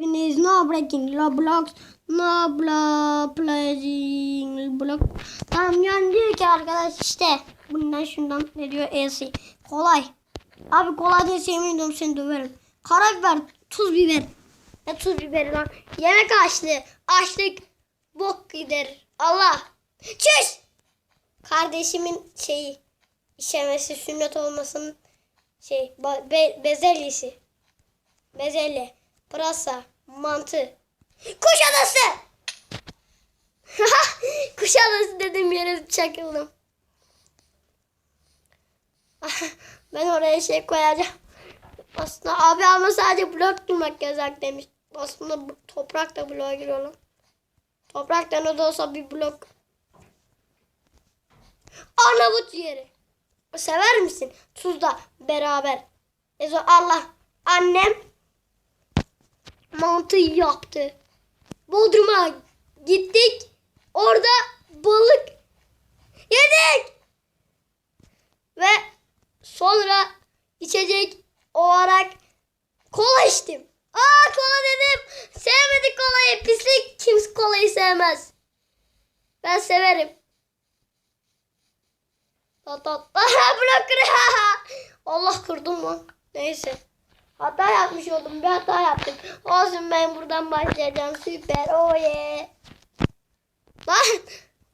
Is no breaking Roblox. No bla playing block. Tamam yani diyor ki arkadaş işte bundan şundan ne diyor E'si. Kolay. Abi kolay değil yemin seni döverim. Karabiber, tuz biber. Ne tuz biberi lan? Yemek açlığı. Açlık bok gider. Allah. Çüş. Kardeşimin şeyi işemesi sünnet olmasının şey be- bezelyesi. Bezelye, pırasa, mantı. Kuşadası. Kuşadası dedim yere çakıldım. ben oraya şey koyacağım. Aslında abi ama sadece blok durmak yasak demiş. Aslında toprak da bloğa giriyor lan. Topraktan o da olsa bir blok. Arnavut yeri. Sever misin? Tuzla beraber. Ezo Allah. Annem mantı yaptı. Bodrum'a gittik. Orada balık yedik. Ve sonra içecek olarak kola içtim. Aa kola dedim. Sevmedik kolayı. Pislik kimse kolayı sevmez. Ben severim. Allah kırdım lan. Neyse. Hata yapmış oldum. Bir hata yaptım. Olsun ben buradan başlayacağım. Süper. Oh yeah. Lan.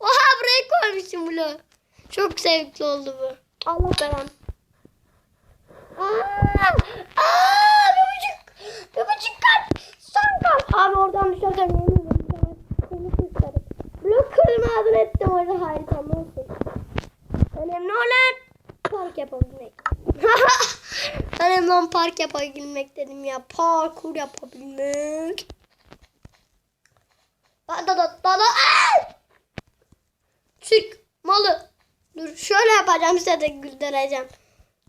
Oha buraya koymuşum bloğu. Çok zevkli oldu bu. Allah belanı. Aa, aa, bir buçuk. Bir buçuk kat. Son kat. Abi oradan düşersem yemin ederim. Seni kısarım. Blok kırmadan ettim orada haritam olsun. Önemli olan park Önemli olan park yapabilmek dedim ya. Parkur yapabilmek. Da da da da! Türk malı. Dur şöyle yapacağım size de güldüreceğim.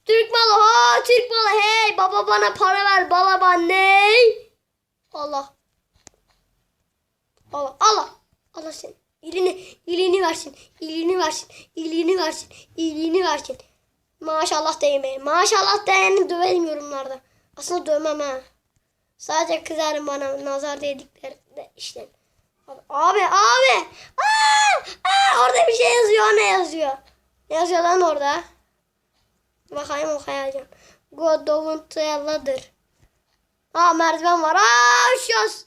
Türk malı ha Türk malı hey baba bana para ver bala ben ne? Allah. Allah Allah. Allah sen. İlini, ilini versin. İlini versin. İlini versin. İlini versin. Maşallah değme. Maşallah değeni döverim yorumlarda. Aslında dövmem ha. Sadece kızarım bana nazar değdiklerinde işte. Abi abi. Aa, aa, orada bir şey yazıyor. Ne yazıyor? Ne yazıyor lan orada? Bakayım okuyacağım. Go don't ladder. Aa merdiven var. Aa üşüyoruz.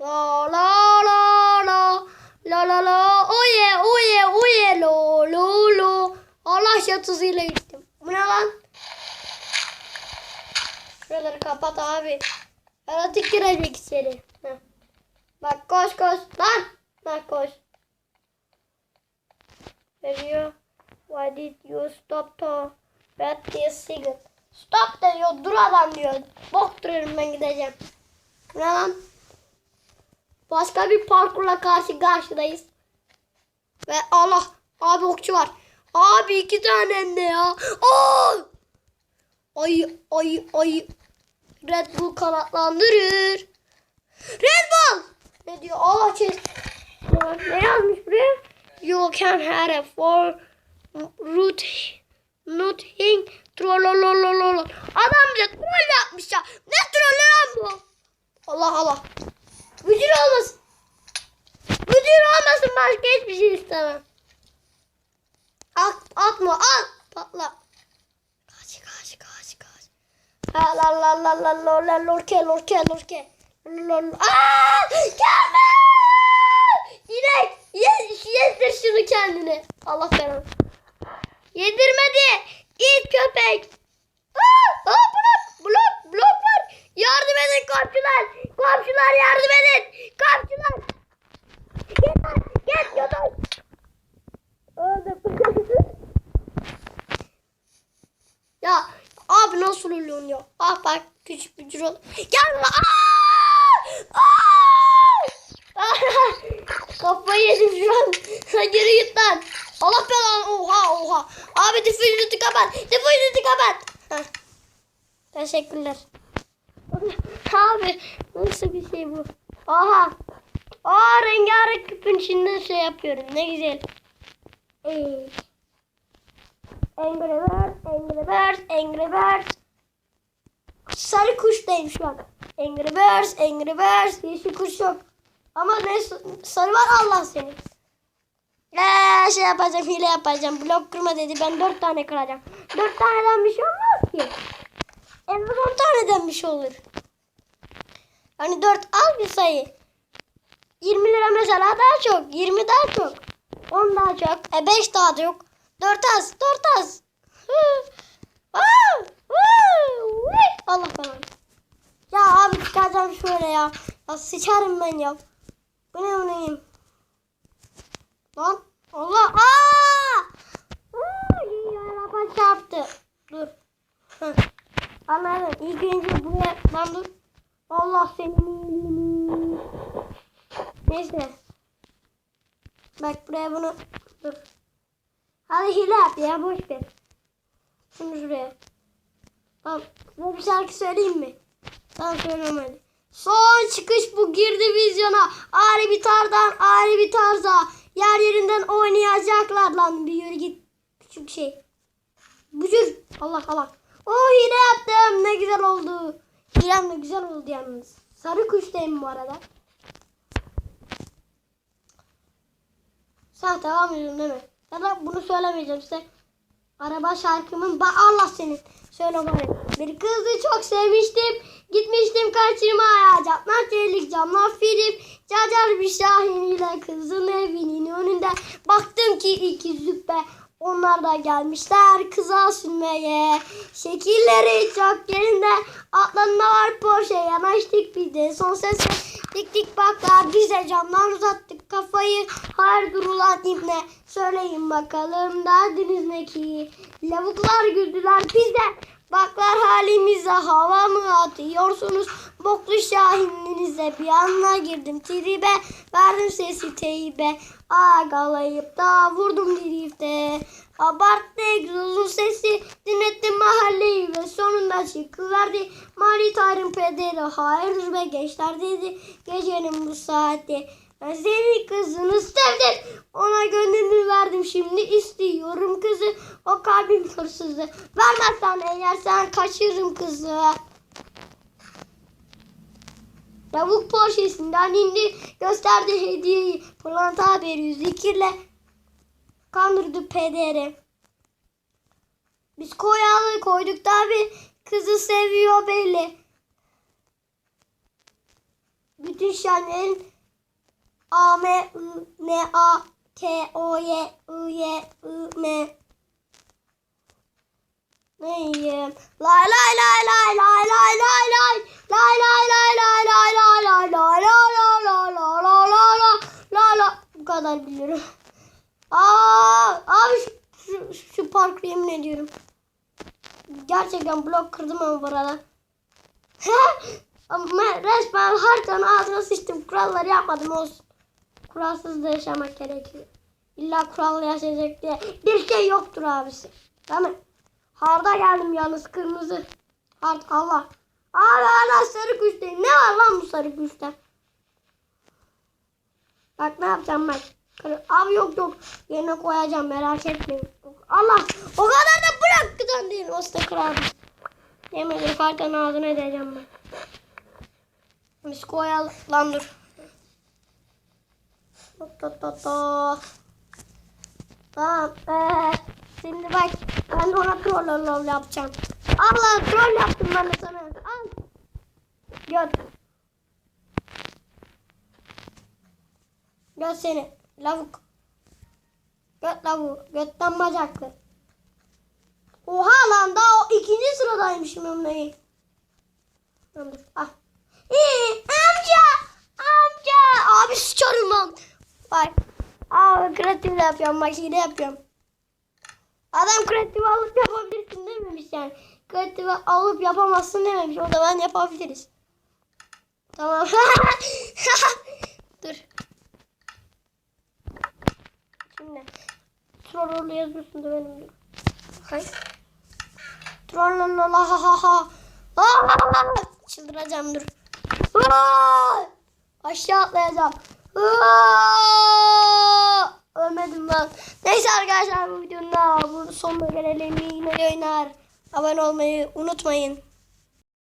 La la la. La la la. Oye oye oye lo lo lo. Allah şatısıyla gittim. Bu ne lan? Şuraları kapat abi. Yaratık girecek içeri. Bak koş koş. Lan. Bak koş. Veriyor. Why did you stop to read this signal? Stop diyor. Dur adam diyor. Bok duruyorum ben gideceğim. Bu Ne lan? Başka bir parkurla karşı karşıdayız. Ve Allah. Abi okçu var. Abi iki tane de ya. Aa! Ay ay ay. Red Bull kanatlandırır. Red Bull. Ne diyor? Allah çiz. Ne yazmış buraya? You can have a for root nothing trollolololol. Adam bize troll yapmış ya. Ne trolü lan bu? Allah Allah. Müdür olmasın. Müdür olmasın başka hiçbir şey istemem. At, atma al. Patla. Kaç kaç kaç kaç. Ha la la la la la la lorke lorke lorke. Lol. Aa! Gelme! İnek! Yes, yedir şunu kendine. Allah belanı. Yedirmedi. İt köpek. Aa, aa blok, blok, blok var. Yardım edin komşular. Komşular yardım edin. Komşular. Git lan, git yodan. Öldüm. ya ölüyorsun ya? Ah bak küçük bir cürol. Gel lan. Kafayı yedim şu an. Geri git lan. Allah belanı. Oha oha. Abi difüzörü kapat. Difüzörü kapat. Heh. Teşekkürler. Abi nasıl bir şey bu? Aha. Aa rengarenk küpün içinde şey yapıyorum. Ne güzel. Ee. Angry Birds, Angry Birds, Angry Birds. Sarı kuştayım şu an. Angry Birds, Angry Birds. Yeşil kuş yok. Ama ne sarı var Allah seni. Eee şey yapacağım hile yapacağım. Blok kırma dedi. Ben dört tane kıracağım. Dört taneden bir şey olmaz ki. En az on taneden bir şey olur. Hani dört al bir sayı. 20 lira mesela daha çok. 20 daha çok. 10 daha çok. E 5 daha çok. 4 az. 4 az. Allah falan. Ya abi çıkaracağım şöyle ya. Ya sıçarım ben ya. Bu ne bu neyim? Lan Allah aa! Araba çarptı. Dur. Hı. Anladım. İlk önce buraya lan dur. Allah iyiliğini. Neyse. Bak buraya bunu dur. Hadi hile yap ya boş ver. Şunu şuraya. Tamam. Size bir şarkı söyleyeyim mi? Söyleyeyim hadi. Son çıkış bu girdi vizyona. Ayrı bir tarzdan ayrı bir tarza. Yer yerinden oynayacaklar lan. Bir yürü git. Küçük şey. Bücür. Allah Allah. O hile yaptım. Ne güzel oldu. Hilem de güzel oldu yalnız. Sarı kuştayım bu arada. Sen devam ediyorsun değil mi? Ya da bunu söylemeyeceğim size. Araba şarkımın ba Allah senin. Söyle bana. Bir kızı çok sevmiştim. Gitmiştim kaçırmaya. Camlar çelik camlar film. Cacar bir şahin ile kızın evinin önünde. Baktım ki iki züppe. Onlar da gelmişler kıza sürmeye. Şekilleri çok yerinde. Atlarında var Porsche. Yanaştık bir de son sesle. Dik dik baklar bize camlar uzattık kafayı. Hayır durulan ibne. Söyleyin bakalım derdiniz ne ki? Lavuklar güldüler biz de. Baklar halimize hava mı atıyorsunuz? Boklu şahinliğinize bir anla girdim tribe. Verdim sesi teybe. Agalayıp da vurdum drifte. Abarttı egzozun sesi. Dinlettim mahalleyi ve sonunda çıkıverdi. Mali Tarım pederi hayırdır be gençler dedi. Gecenin bu saati. Senin kızını sevdim. Ona gönlümü verdim. Şimdi istiyorum kızı. O kalbim hırsızı. Vermezsen eğer sen kaçırırım kızı. Lavuk poşesinden indi. Gösterdi hediyeyi. Pırlanta haberi zikirle. Kandırdı pederi. Biz koyalı koyduk tabi. Kızı seviyor belli. Bütün şenlerin A, M, I, N, A, K, O, Y, I, Y, I, M. Neyim? Lay lay lay lay lay lay lay lay lay lay lay lay lay lay lay lay la la la la la la la la la bu kadar biliyorum. Aa, abi şu, şu, şu parkı yemin ediyorum. Gerçekten blok kırdım ama bu arada. ama resmen haritanın ağzına sıçtım. Kuralları yapmadım olsun. Kuralsız da yaşamak gerekiyor. İlla kurallı yaşayacak diye bir şey yoktur abisi. Değil mi? Harda geldim yalnız kırmızı. Hard Allah. Abi hala sarı kuştayım. Ne var lan bu sarı kuşta? Bak ne yapacağım ben. Abi yok yok. Yerine koyacağım merak etmeyin. Allah o kadar da bırak kızan değil. Usta kırarım. Yemeği farkın ağzına edeceğim ben. Biz koyalım. Lan dur. Ta. Tamam. Ee, şimdi bak ben ona troll lol yapacağım. Allah troll yaptım ben de sana. Al. Göt. Göt seni. Lavuk. Göt lavuk. Götten bacaklı. Oha lan daha ikinci sıradaymışım. Tamam dur. Ah. İyi amca. Amca. Abi sıçarım lan. Bak. Abi kreatif yapıyorum. Bak hile yapıyorum. Adam kreatif alıp yapabilirsin dememiş yani. Kreatif alıp yapamazsın dememiş. O zaman yapabiliriz. Tamam. Dur. Şimdi. Trollolu yazıyorsun da benim. Hayır. Trollolu ha ha ha. Aa! Çıldıracağım dur. Aa! Aşağı atlayacağım. Ölmedim lan. Neyse arkadaşlar bu videonun da bu sonuna gelelim. İyi oynar. Abone olmayı unutmayın.